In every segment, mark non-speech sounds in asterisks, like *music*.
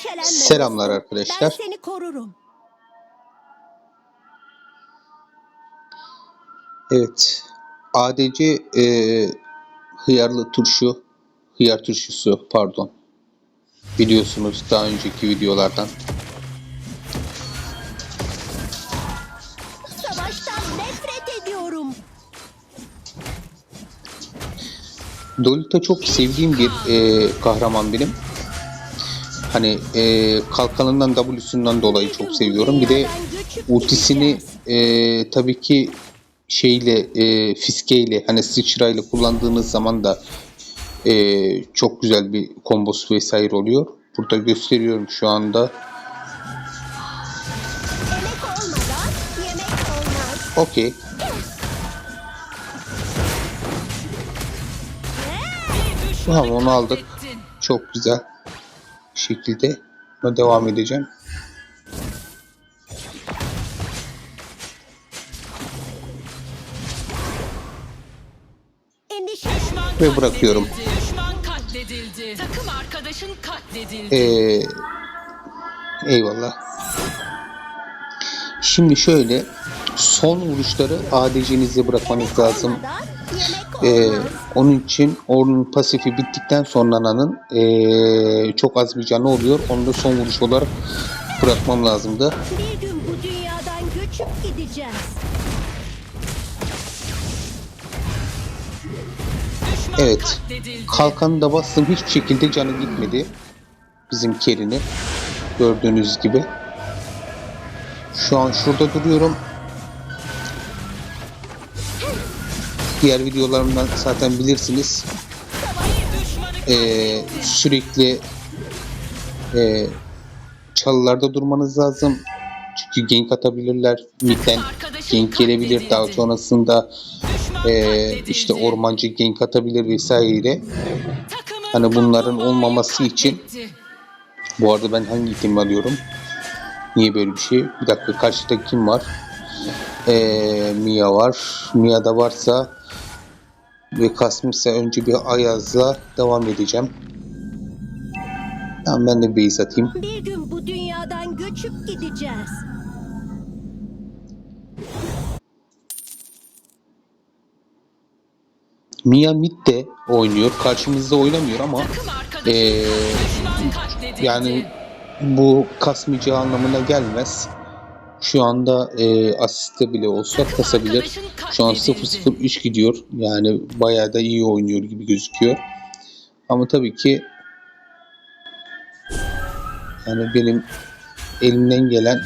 Endişelenme. Selamlar arkadaşlar. Ben seni korurum. Evet. ADC e, hıyarlı turşu, hıyar turşusu pardon. Biliyorsunuz daha önceki videolardan. Savaştan nefret ediyorum. Lolita çok sevdiğim bir e, kahraman benim. Hani e, kalkanından W'sundan dolayı çok seviyorum. Bir de ultisini e, tabii ki şeyle e, fiskeyle hani sıçrayla kullandığınız zaman da e, çok güzel bir kombosu vesaire oluyor. Burada gösteriyorum şu anda. Okey. Tamam onu aldık. Çok güzel şekilde buna devam edeceğim. Ve bırakıyorum. Takım arkadaşın katledildi. Ee, eyvallah. Şimdi şöyle son vuruşları ADC'nizde bırakmanız lazım. Olmaz. onun için onun pasifi bittikten sonra Nana'nın ee, çok az bir canı oluyor. Onu da son vuruş olarak bırakmam lazımdı. Bir gün bu dünyadan göçüp gideceğiz. Evet. Kalkanı da bastım. Hiçbir şekilde canı gitmedi. Bizim Kerini. Gördüğünüz gibi. Şu an şurada duruyorum. Diğer videolarımdan zaten bilirsiniz. Ee, sürekli ee, çalılarda durmanız lazım. Çünkü gank atabilirler. Midden gank gelebilir. Daha sonrasında katledildi. işte ormancı gank atabilir vesaire. Hani bunların olmaması için-. Bu arada ben hangi itemi alıyorum? Niye böyle bir şey? Bir dakika karşıda kim var? Ee, Mia var. Mia da varsa ve Kasmışsa önce bir Ayaz'la devam edeceğim. Tamam ben de base atayım. Bir gün bu dünyadan göçüp gideceğiz. Mia mid de oynuyor. Karşımızda oynamıyor ama ee, yani bu kasmayacağı anlamına gelmez. Şu anda e, asiste bile olsa kasabilir. Şu an 0-0-3 gidiyor. Yani bayağı da iyi oynuyor gibi gözüküyor. Ama tabii ki yani benim elimden gelen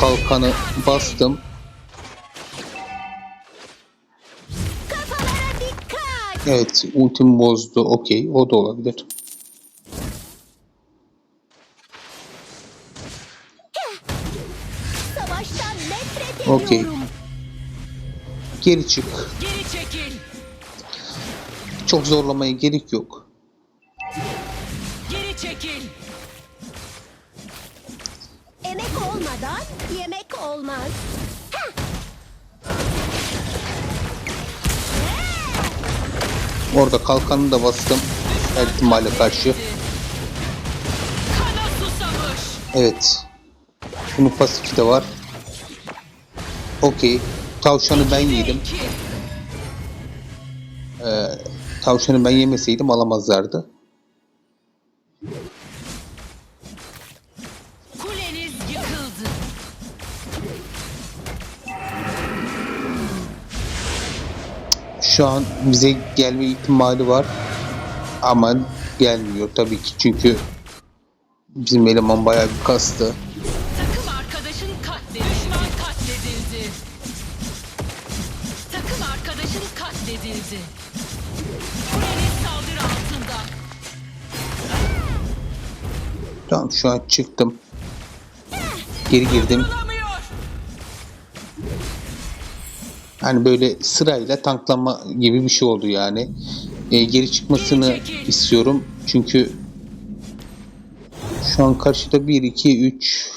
kalkanı bastım. Evet ultim bozdu. Okey o da olabilir. Okey. Geri çık. Geri çekil. Çok zorlamaya gerek yok. Geri çekil. Emek olmadan yemek olmaz. Orada kalkanı da bastım. Her ihtimale karşı. Kana susamış. Evet. Bunun pasifi de var. Okey. Tavşanı ben yedim. Ee, tavşanı ben yemeseydim alamazlardı. Kuleniz yıkıldı. Şu an bize gelme ihtimali var. Ama gelmiyor tabii ki çünkü bizim eleman bayağı bir kastı. Şu an çıktım. Geri girdim. Hani böyle sırayla tanklama gibi bir şey oldu yani. Ee, geri çıkmasını istiyorum. Çünkü şu an karşıda 1, 2, 3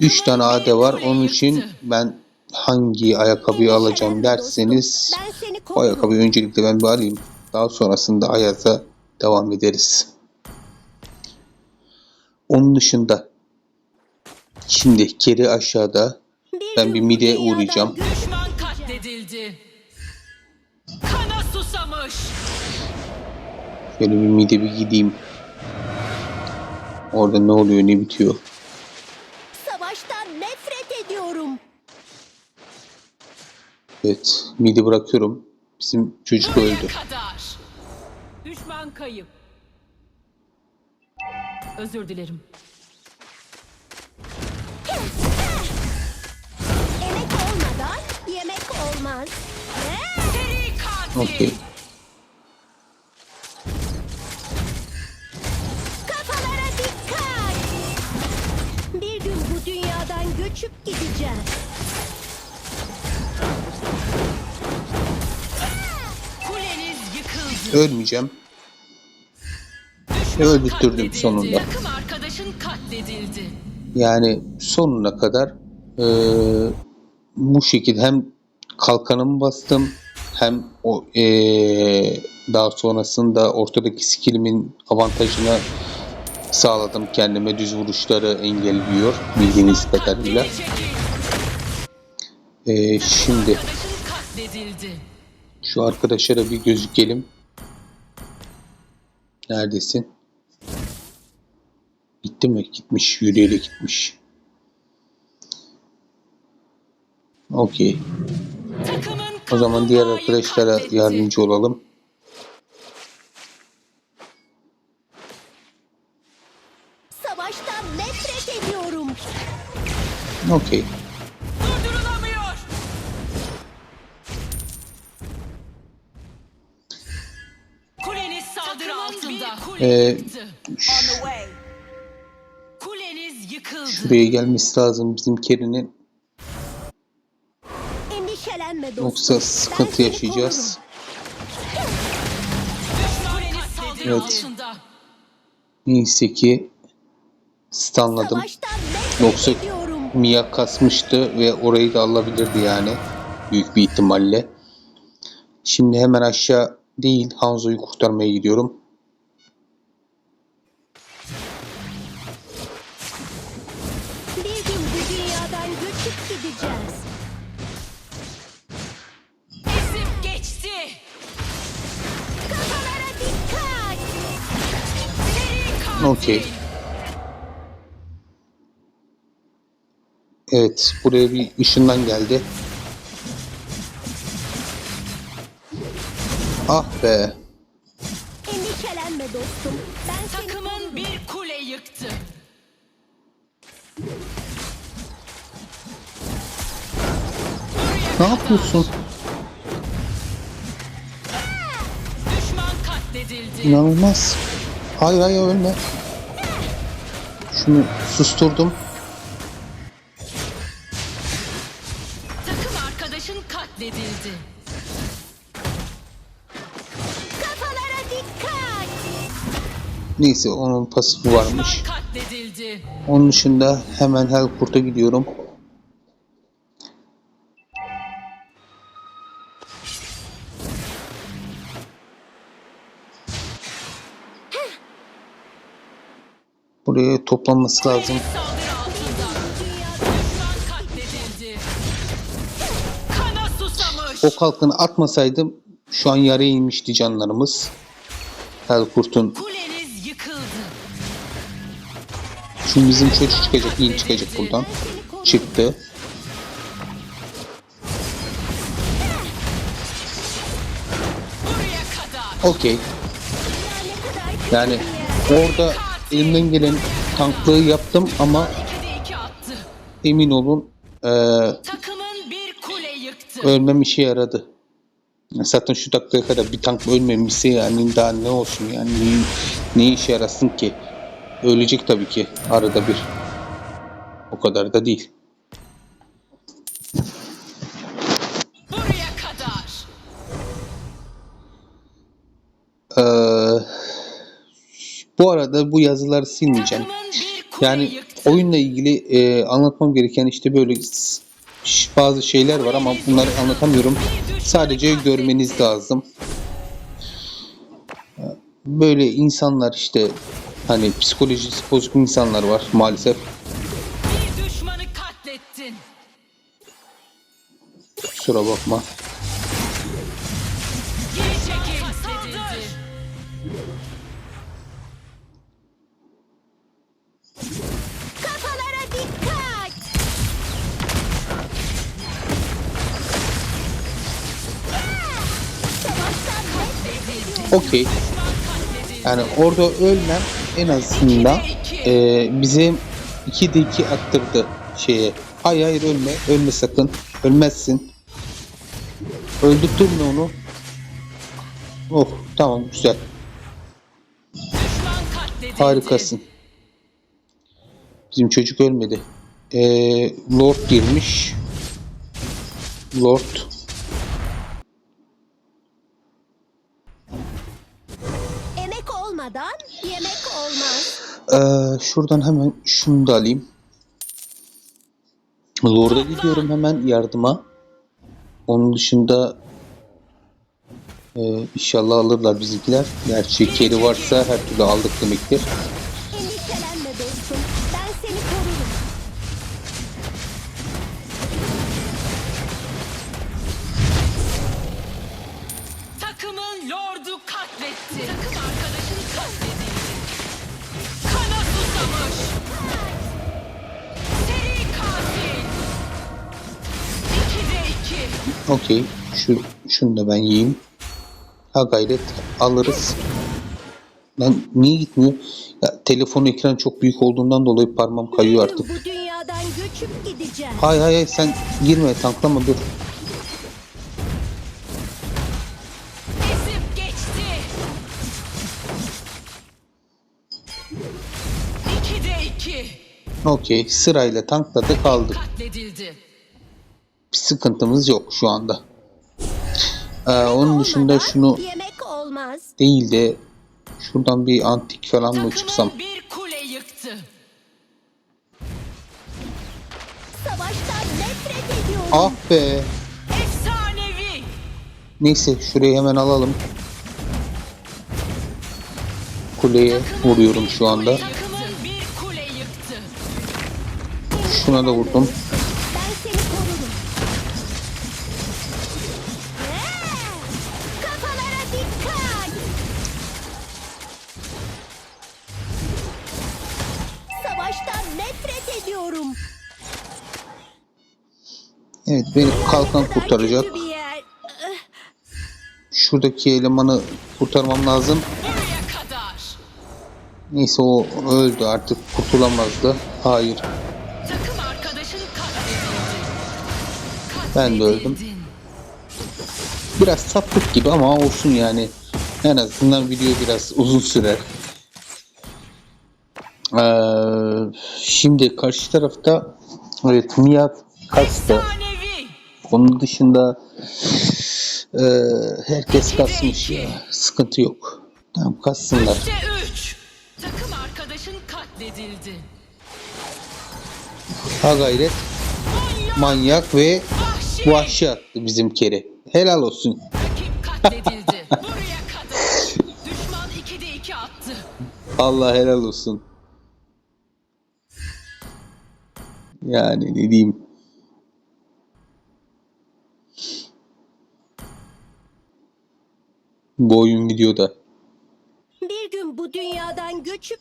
3 Takımın tane AD var. Onun için ben hangi ayakkabıyı alacağım derseniz o ayakkabıyı öncelikle ben bir alayım. Daha sonrasında Ayaz'a devam ederiz. Onun dışında şimdi geri aşağıda ben bir mideye uğrayacağım. Düşman katledildi. Kana susamış. Şöyle bir mide bir gideyim. Orada ne oluyor ne bitiyor. Savaştan nefret ediyorum. Evet mide bırakıyorum. Bizim çocuk Buraya öldü. kadar. Düşman kayıp. Özür dilerim. Emek olmadan yemek olmaz. Seri katil. Okey. Kafalara dikkat. Bir gün bu dünyadan göçüp gideceğiz. Kuleniz yıkıldı. Ölmeyeceğim. Ve öldürttürdüm sonunda. Takım arkadaşın katledildi. Yani sonuna kadar eee, bu şekilde hem kalkanımı bastım hem o eee, daha sonrasında ortadaki skillimin avantajını sağladım kendime düz vuruşları engelliyor bildiğiniz kadarıyla. Eee, şimdi şu arkadaşlara bir gözükelim. Neredesin? Gitti mi? Gitmiş. Yürüyerek gitmiş. Okey. O zaman diğer arkadaşlara yardımcı olalım. Savaştan nefret ediyorum. Okey. Ee, yıkıldı. Şuraya gelmesi lazım bizim Kerin'in. Endişelenme dostum. Yoksa sıkıntı yaşayacağız. Evet. Neyse ki nefret Yoksa. Mia kasmıştı ve orayı da alabilirdi yani. Büyük bir ihtimalle. Şimdi hemen aşağı değil Hanzo'yu kurtarmaya gidiyorum. Okey. Evet buraya bir ışından geldi. Ah be. Endişelenme dostum. Ben Takımın bir kule yıktı. Ne yapıyorsun? Düşman katledildi. İnanılmaz. Hayır hayır ölme. Şunu susturdum. Takım arkadaşın katledildi. Kafalara dikkat. Neyse onun pasifi varmış. Katledildi. Onun dışında hemen Hellcourt'a gidiyorum. Buraya toplanması lazım. O kalkanı atmasaydım şu an yarıya inmişti canlarımız. Yıkıldı. Şimdi bizim çocuk çıkacak, iyi çıkacak buradan. Çıktı. Okey. Yani orada elimden gelen tanklığı yaptım ama 2'de 2 attı. emin olun yıktı. ölmem işe yaradı. Zaten şu dakikaya kadar bir tank ölmemişse yani daha ne olsun yani ne, ne işe yarasın ki? Ölecek tabii ki arada bir. O kadar da değil. Bu arada bu yazıları silmeyeceğim. Yani oyunla ilgili e, anlatmam gereken işte böyle bazı şeyler var ama bunları anlatamıyorum. Sadece görmeniz lazım. Böyle insanlar işte hani psikolojisi bozuk insanlar var maalesef. Kusura bakma. Okey. Yani orada ölmem en azından e, bize 2'de 2 attırdı şeye. Hayır hayır ölme. Ölme sakın. Ölmezsin. Öldürtme onu. Oh tamam güzel. Harikasın. Bizim çocuk ölmedi. Ee, Lord girmiş. Lord. Ee, şuradan hemen şunu da alayım. Lord'a gidiyorum hemen yardıma. Onun dışında e, inşallah alırlar bizimkiler. Gerçi keri varsa her türlü aldık demektir. Okey. Şu, şunu da ben yiyeyim. Ha gayret alırız. Lan niye gitmiyor? Ya, telefon ekran çok büyük olduğundan dolayı parmağım kayıyor artık. Bu dünyadan göçüp gideceğim. Hay hay hay sen girme tanklama dur. Okey sırayla tankladık aldık. Katledildi. Bir sıkıntımız yok şu anda. Ee, onun dışında şunu değil de şuradan bir antik falan mı çıksam? Ah be. Efsanevi. Neyse şurayı hemen alalım. Kuleye vuruyorum şu anda. Şuna da vurdum. Beni kalkan kurtaracak. Şuradaki elemanı kurtarmam lazım. Neyse o öldü artık kurtulamazdı. Hayır. Ben de öldüm. Biraz sapık gibi ama olsun yani. En azından video biraz uzun sürer. Ee, şimdi karşı tarafta evet Mia kastı. Onun dışında e, herkes kasmış ya. Sıkıntı yok. Tamam kassınlar. Takım arkadaşın katledildi. Ha gayret Manyak ve vahşi. vahşi attı bizim kere. Helal olsun. Rakip katledildi. *laughs* Buraya kadar. Düşman 2'de 2 attı. Allah helal olsun. Yani ne diyeyim. Bu oyun videoda. Bir gün bu dünyadan göçüp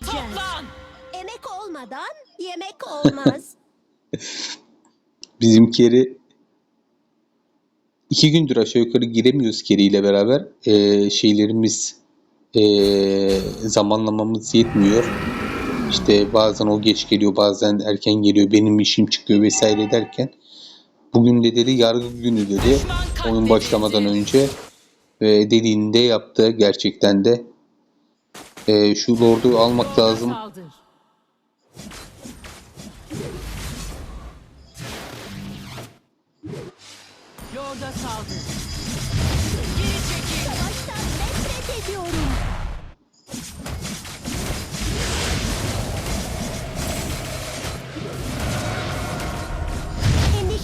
Toplan. emek olmadan yemek olmaz. *laughs* Bizim Keri iki gündür aşağı yukarı giremiyoruz Keri ile beraber. Ee, şeylerimiz ee, zamanlamamız yetmiyor. İşte bazen o geç geliyor bazen erken geliyor benim işim çıkıyor vesaire derken bugün de dedi yargı günü dedi oyun başlamadan önce ve dediğinde yaptı gerçekten de Ee, şu lordu almak lazım. Lorda saldır. Geri çekil. Savaştan nefret ediyorum.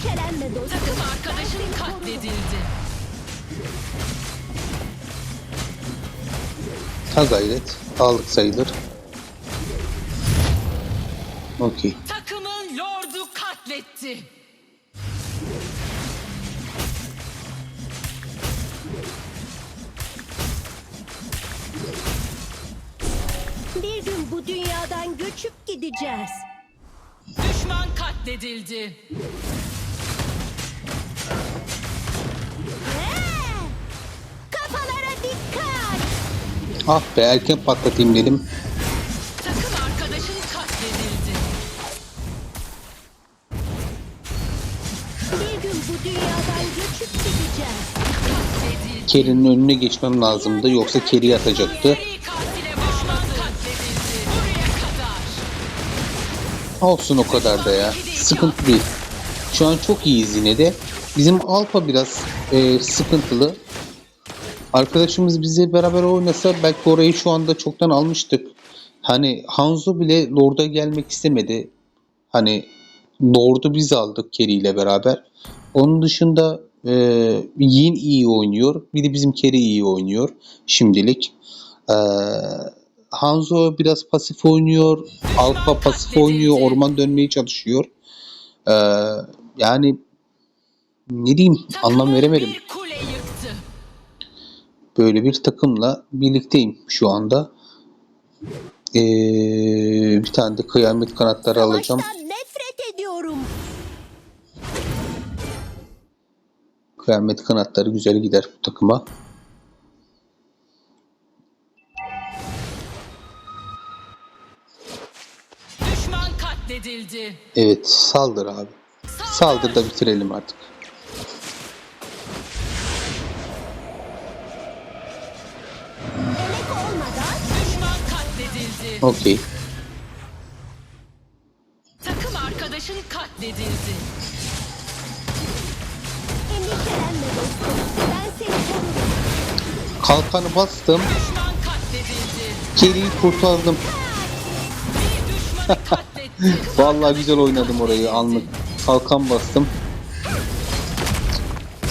Endişelenme dostum. Takım arkadaşın katledildi. Ha gayret. Aldık sayılır. Okey. Takımın lordu katletti. Bir gün bu dünyadan göçüp gideceğiz. Düşman katledildi. Ah be erken patlatayım dedim. Takım arkadaşın katledildi. Bir gün bu dünyadan göçüp gideceğiz. Katledildi. Kerry'nin önüne geçmem lazımdı. Yoksa Kerry atacaktı. Seri katile düşman katledildi. Buraya kadar. Olsun o kadar da ya. Sıkıntı değil. Şu an çok iyiyiz yine de. Bizim Alfa biraz e, sıkıntılı. Arkadaşımız bize beraber oynasa belki orayı şu anda çoktan almıştık. Hani Hanzo bile Lord'a gelmek istemedi. Hani Lord'u biz aldık Kerry ile beraber. Onun dışında e, Yin iyi oynuyor. Bir de bizim Kerry iyi oynuyor şimdilik. E, Hanzo biraz pasif oynuyor. Alfa pasif oynuyor. Orman dönmeye çalışıyor. E, yani ne diyeyim anlam veremedim. Böyle bir takımla birlikteyim şu anda. E, bir tane de kıyamet kanatları alacağım. Savaştan nefret ediyorum. Kıyamet kanatları güzel gider bu takıma. Düşman katledildi. Evet saldır abi. Saldır da bitirelim artık. Okey. Takım arkadaşın katledildi. endişelenme dostum. Ben seni korurum. Kalkanı bastım. Düşman katledildi. Kurtardım. Bir düşmanı katletti. Vallahi güzel oynadım orayı anlık. Kalkan bastım.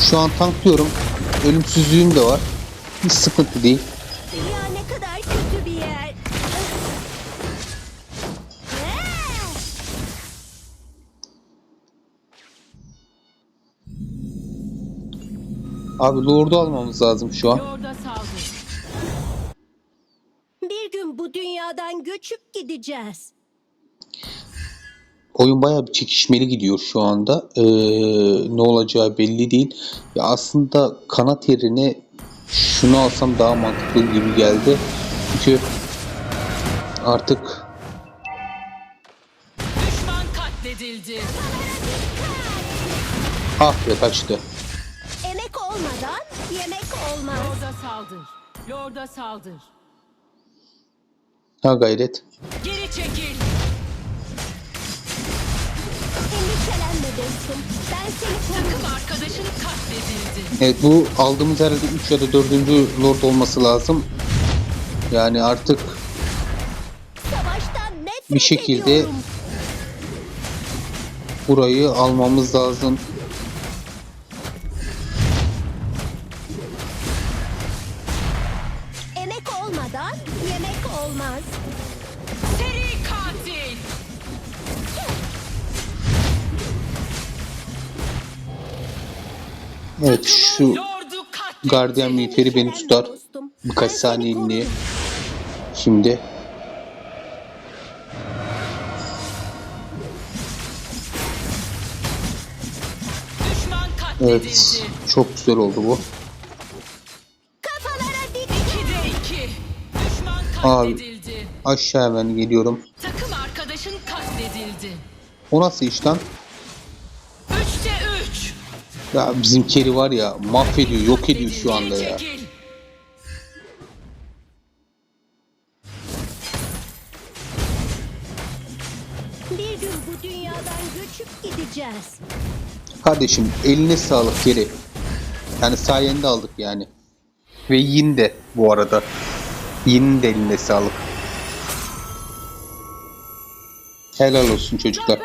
Şu an tanklıyorum. Ölümsüzlüğüm de var. Hiç sıkıntı değil. Abi Lord'u almamız lazım şu an. Bir gün bu dünyadan göçüp gideceğiz. Oyun bayağı bir çekişmeli gidiyor şu anda. Ee, ne olacağı belli değil. Ya aslında kanat yerine şunu alsam daha mantıklı gibi geldi. Çünkü artık Düşman katledildi. ah be kaçtı. Lorda saldır. Ha gayret. Geri çekil. Endişelenme dostum. Ben seni korurum. Takım arkadaşın katledildi. Evet bu aldığımız herhalde 3 ya da 4. Lord olması lazım. Yani artık Savaştan nefret Bir şekilde- ediyorum. burayı almamız lazım. Evet şu gardiyan miğferi beni tutar. Birkaç ben saniyeliğine. Şimdi evet çok güzel oldu bu. Kafalara dik. 2'de 2. Düşman Abi. Aşağı hemen geliyorum. Takım arkadaşın katledildi. O nasıl iş lan? 3'te 3. Ya bizim Keri var ya mahvediyor, yok ediyor şu anda ya. Bir gün bu dünyadan göçüp gideceğiz. Kardeşim eline sağlık Keri. Yani sayende aldık yani. Ve Yin de bu arada. Yin'in de eline sağlık. Helal olsun çocuklar.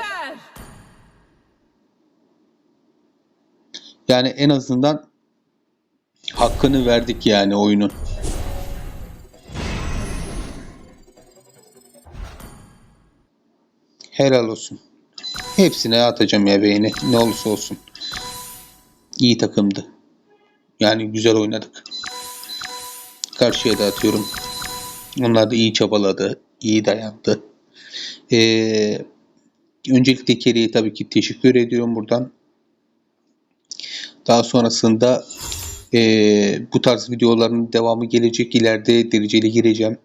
Yani en azından hakkını verdik yani oyunun. Helal olsun. Hepsine atacağım ya beğeni. Ne olursa olsun. İyi takımdı. Yani güzel oynadık. Karşıya da atıyorum. Onlar da iyi çabaladı. iyi dayandı. Ee, öncelikle Kerry'e tabii ki teşekkür ediyorum buradan. Daha sonrasında ee, bu tarz videoların devamı gelecek. İleride dereceli gireceğim.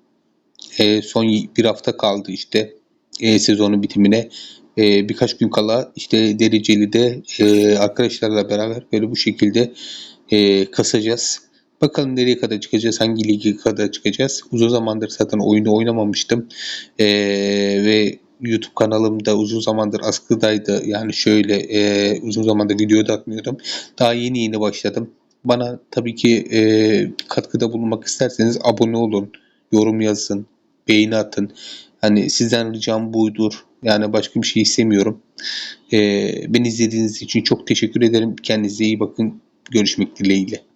Ee, son bir hafta kaldı işte e, sezonun bitimine. E, birkaç gün kala işte dereceli de e, arkadaşlarla beraber böyle bu şekilde e, kasacağız. Bakalım nereye kadar çıkacağız, hangi lige kadar çıkacağız. Uzun zamandır zaten oyunu oynamamıştım. E, ve YouTube kanalım da uzun zamandır askıdaydı. Yani şöyle e, uzun zamandır video da atmıyordum. Daha yeni yeni başladım. Bana tabii ki e, katkıda bulunmak isterseniz abone olun, yorum yazın, beğeni atın. Hani sizden ricam buydur. Yani başka bir şey istemiyorum. Ee, beni izlediğiniz için çok teşekkür ederim. Kendinize iyi bakın. Görüşmek dileğiyle.